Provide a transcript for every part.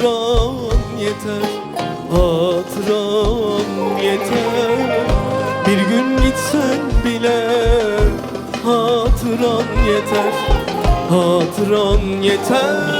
Hatıran yeter Hatıran yeter. Bir gün gitsen bile hatıran yeter Hatıran yeter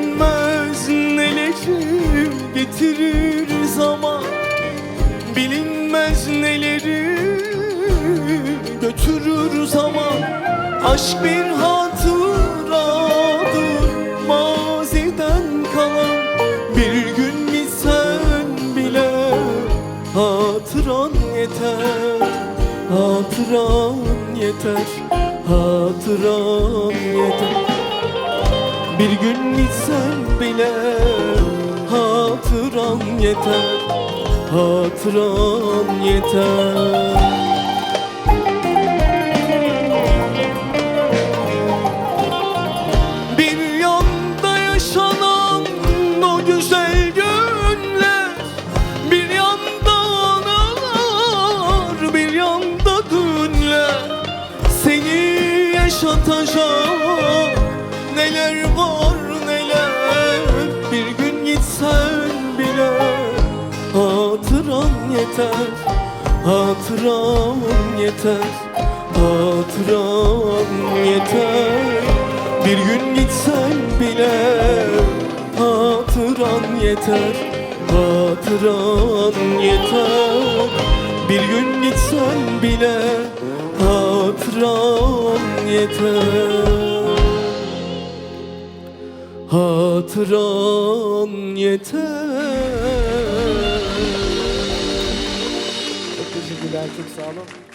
Bilinmez neleri getirir zaman. Bilinmez neleri götürür zaman. Aşk bir hatıradır maziden kalan. Bir gün gitsen bile hatıran yeter. Hatıran yeter Hatıran yeter bir gün gitsen bile hatıran yeter Hatıran yeter. Bir neler var neler? Bir gün gitsen bile hatıran yeter Hatıran yeter Hatıran yeter. Bir gün gitsen bile hatıran yeter Hatıran yeter. Bir gün gitsen bile hatıran yeter Hatıran yeter Çok teşekkürler, çok sağ olun.